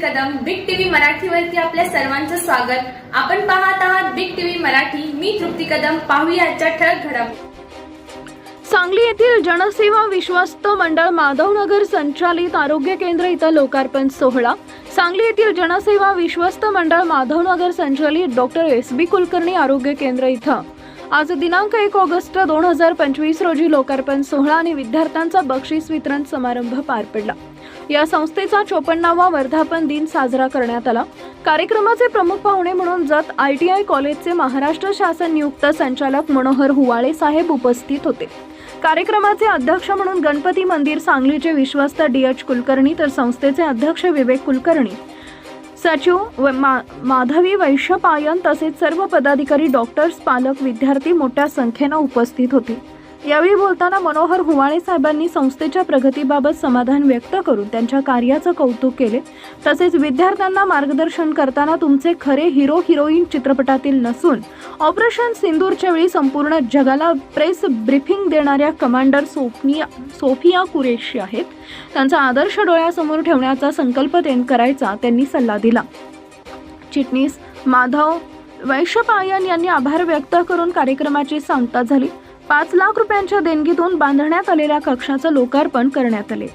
मराठीवरती आपल्या सर्वांचं स्वागत. आपण पाहत आहात बिग टीव्ही मराठी. मी तृप्ती कदम. पाहूया आजच्या ठळक घडामोडी सांगली येथील जनसेवा विश्वस्त मंडळ माधवनगर संचालित आरोग्य केंद्र इथं लोकार्पण सोहळा. सांगली येथील जनसेवा विश्वस्त मंडळ माधवनगर संचालित डॉक्टर एस बी कुलकर्णी आरोग्य केंद्र इथं. आज दिनांक एक ऑगस्ट दोन हजार पंचवीस रोजी लोकार्पण सोहळा आणि विद्यार्थ्यांचा बक्षीस वितरण समारंभ पार पडला. या संस्थेचा चोपन्नावा वर्धापन दिन साजरा करण्यात आला. कार्यक्रमाचे प्रमुख पाहुणे म्हणून जत आय टी आय कॉलेजचे महाराष्ट्र शासन नियुक्त संचालक मनोहर हुवाळे साहेब उपस्थित होते. कार्यक्रमाचे अध्यक्ष म्हणून गणपती मंदिर सांगलीचे विश्वस्त डी एच कुलकर्णी तर संस्थेचे अध्यक्ष विवेक कुलकर्णी. सचिव व मा माधवी वैश्यपायन तसेच सर्व पदाधिकारी डॉक्टर्स पालक विद्यार्थी मोठ्या संख्येनं उपस्थित होते. यावेळी बोलताना मनोहर हुवाळे साहेबांनी संस्थेच्या प्रगतीबाबत समाधान व्यक्त करून त्यांच्या कार्याचं कौतुक केले. तसेच विद्यार्थ्यांना मार्गदर्शन करताना तुमचे खरे हिरो हिरोईन चित्रपटातील नसून ऑपरेशन सिंदूरच्या वेळी संपूर्ण जगाला प्रेस ब्रीफिंग देणाऱ्या कमांडर सोफिया सोफिया कुरेशी आहेत. त्यांचा आदर्श डोळ्यासमोर ठेवण्याचा संकल्प त्यांनी करायचा त्यांनी सल्ला दिला. चिटणीस माधव वैश्यपायन यांनी आभार व्यक्त करून कार्यक्रमाची सांगता झाली. पाच लाख रुपयांच्या देणगीतून बांधण्यात आलेल्या कक्षाचं लोकार्पण करण्यात आले.